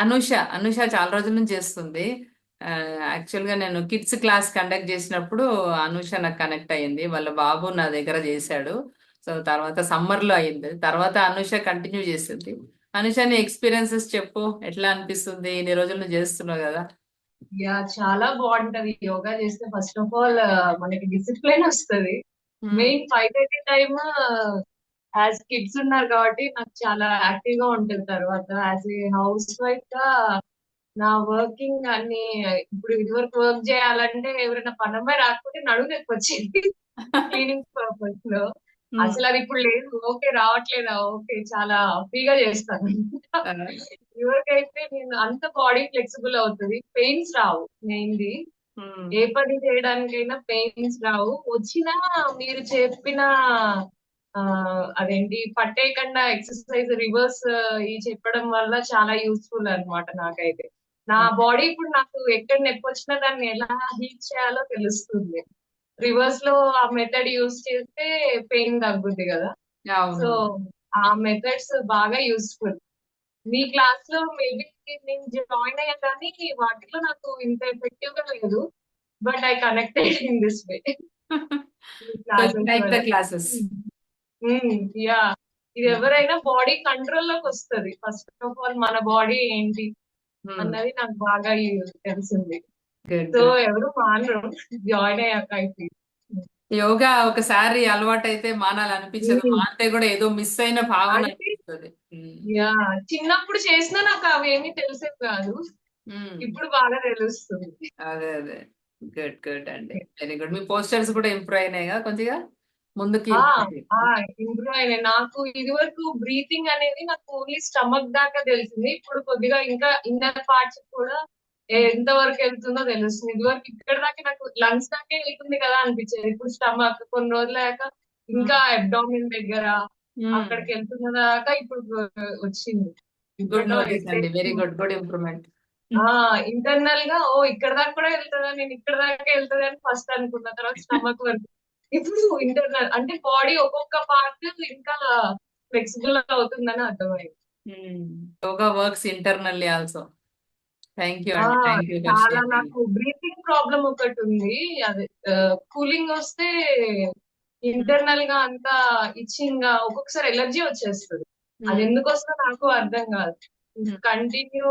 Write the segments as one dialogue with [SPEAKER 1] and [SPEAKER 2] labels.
[SPEAKER 1] అనూష అనూష చాలా రోజుల నుంచి చేస్తుంది. యాక్చువల్గా నేను కిడ్స్ క్లాస్ కండక్ట్ చేసినప్పుడు అనూష నాకు కనెక్ట్ అయ్యింది. వాళ్ళ బాబు నా దగ్గర చేశాడు. సో తర్వాత summer లో అయింది. తర్వాత అనూష కంటిన్యూ చేసింది అనూష నీ ఎక్స్పీరియన్సెస్ చెప్పు. ఎట్లా అనిపిస్తుంది? ఇన్ని రోజులు నువ్వు చేస్తున్నావు కదా.
[SPEAKER 2] యా చాలా బాగుంటది. యోగా చేస్తే ఫస్ట్ ఆఫ్ ఆల్ మనకి డిసిప్లిన్ వస్తది. Main five thirty time as kids ఉన్నారు కాబట్టి నాకు చాలా యాక్టివ్గా ఉంటుంది తర్వాత. యాజ్ ఏ హౌస్ వైఫ్గా నా వర్కింగ్ అన్ని ఇప్పుడు ఇదివరకు వర్క్ చేయాలంటే ఎవరైనా పని అమ్మాయి రాకపోతే నడుము నొప్పి వచ్చేది. క్లీనింగ్ పర్పస్లో.
[SPEAKER 1] Hmm.
[SPEAKER 2] అసలు అది ఇప్పుడు లేదు. ఓకే రావట్లేదా? ఓకే చాలా ఫ్రీగా చేస్తాను. ఇవరికైతే నేను అంత బాడీ ఫ్లెక్సిబుల్ అవుతుంది. పెయిన్స్ రావు మెయిన్లీ
[SPEAKER 1] Hmm.
[SPEAKER 2] ఏ పని చేయడానికైనా పెయిన్స్ రావు. వచ్చినా మీరు చెప్పిన అదేంటి? పట్టేయకుండా ఎక్సర్సైజ్ రివర్స్ ఈ చెప్పడం వల్ల చాలా యూస్ఫుల్ అన్నమాట నాకైతే. నా బాడీ ఇప్పుడు నాకు ఎక్కడ నొప్పి వచ్చినా దాన్ని ఎలా హీట్ చేయాలో తెలుస్తుంది. రివర్స్లో ఆ మెథడ్ యూస్ చేస్తే పెయిన్ తగ్గుద్ది కదా. సో ఆ మెథడ్స్ బాగా యూస్ఫుల్. మీ క్లాస్లో మేబీ నేను జాయిన్ అయ్యా కానీ వాటిలో నాకు ఇంత ఎఫెక్టివ్గా లేదు. But I connected in this way.
[SPEAKER 1] Classes
[SPEAKER 2] yeah ఇది ఎవరైనా బాడీ కంట్రోల్లోకి వస్తుంది. ఫస్ట్ ఆఫ్ ఆల్ మన బాడీ ఏంటి అన్నది నాకు బాగా తెలిసింది. సో ఎవరు మానరు. జాయిన్ అయ్యాక అయితే.
[SPEAKER 1] యోగా ఒకసారి అలవాటు అయితే మానాలనిపించదు.
[SPEAKER 2] Hmm.
[SPEAKER 1] మానితే కూడా ఏదో మిస్ అయిన భావన
[SPEAKER 2] అంటే-
[SPEAKER 1] అనిపిస్తుంది. Hmm.
[SPEAKER 2] యా చిన్నప్పుడు చేసినా నాకు అవేమీ తెలిసేవి కాదు.
[SPEAKER 1] Hmm.
[SPEAKER 2] ఇప్పుడు బాగా తెలుస్తుంది.
[SPEAKER 1] అదే అదే. గుడ్ గుడ్ అండి. వెరీ గుడ్ మీ పోస్టర్స్ కూడా ఇంప్రూవ్ అయినాయి కదా కొద్దిగా ముందుకి
[SPEAKER 2] ఇంప్రూవ్ అయినాయి నాకు ఇది వరకు బ్రీతింగ్ అనేది నాకు ఓన్లీ స్టమక్ దాకా తెలిసింది. ఇప్పుడు కొద్దిగా ఇంకా ఇన్నర్ పార్ట్స్ కూడా ఎంత వరకు వెళ్తుందో తెలుస్తుంది. ఇది వరకు ఇక్కడ దాకా నాకు లంగ్స్ దాకే వెళ్తుంది కదా అనిపించేది. ఇప్పుడు స్టమక్ కొన్ని రోజులు ఇంకా అబ్డామిన్ దగ్గర. అక్కడికి వెళ్తున్న దాకా ఇప్పుడు వచ్చింది.
[SPEAKER 1] గుడ్ అండి. Very good. Good improvement.
[SPEAKER 2] ఆ ఇంటర్నల్గా ఓ ఇక్కడ దాకా కూడా వెళ్తుందా నేను ఇక్కడ దాకా వెళ్తుంది అని ఫస్ట్ అనుకున్న. తర్వాత స్టమక్ వరకు ఇప్పుడు ఇంటర్నల్ అంటే బాడీ ఒక్కొక్క పార్ట్ ఇంకా ఫ్లెక్సిబుల్ అవుతుందని అర్థమైంది.
[SPEAKER 1] Yoga works internally also thank you అండి
[SPEAKER 2] చాలా నాకు బ్రీతింగ్ ప్రాబ్లం ఒకటి ఉంది. అది కూలింగ్ వస్తే ఇంటర్నల్గా అంతా ఇచ్చింగ్గా ఒక్కొక్కసారి ఎలర్జీ వచ్చేస్తుంది. అది ఎందుకు వస్తుందో నాకు అర్థం కాదు.
[SPEAKER 1] Hmm.
[SPEAKER 2] కంటిన్యూ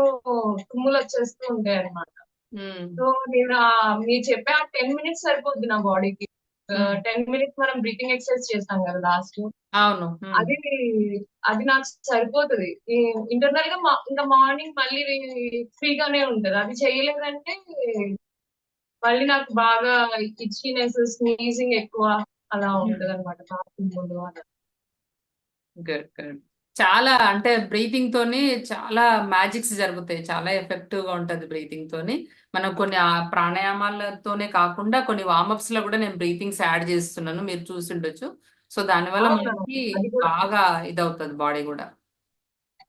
[SPEAKER 2] తుమ్ములు వచ్చేస్తూ ఉంటాయి అన్నమాట
[SPEAKER 1] Hmm.
[SPEAKER 2] సో నేను మీరు చెప్పే ఆ టెన్ మినిట్స్ సరిపోద్ది నా బాడీకి
[SPEAKER 1] Hmm.
[SPEAKER 2] టెన్ మినిట్స్ మనం బ్రీతింగ్ ఎక్సర్సైజ్ చేస్తాం కదా లాస్ట్
[SPEAKER 1] అవును.
[SPEAKER 2] అది అది నాకు సరిపోతుంది. ఇంటర్నల్గా ఇంకా మార్నింగ్ మళ్ళీ ఫ్రీగానే ఉంటది. అది చేయలేదంటే మళ్ళీ నాకు బాగా ఇచ్చినెస్ స్నీజింగ్ ఎక్కువ అలా ఉంటది అనమాట
[SPEAKER 1] గుడ్ గుడ్ చాలా అంటే బ్రీతింగ్ తోని చాలా మ్యాజిక్స్ జరుగుతాయి. చాలా ఎఫెక్టివ్గా ఉంటది బ్రీతింగ్ తోని. మనం కొన్ని ఆ ప్రాణాయామాలతోనే కాకుండా కొన్ని వార్మప్స్లో కూడా నేను బ్రీతింగ్స్ యాడ్ చేస్తున్నాను. మీరు చూసి ఉండొచ్చు సో దానివల్ల
[SPEAKER 2] అవును,
[SPEAKER 1] మనకి
[SPEAKER 2] అది కూడా.
[SPEAKER 1] బాగా ఇదవుతుంది బాడీ కూడా.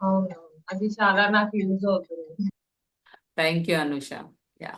[SPEAKER 2] అవునవును అది చాలా నాకు యూజ్ అవుతుంది.
[SPEAKER 1] Thank you Anusha yeah.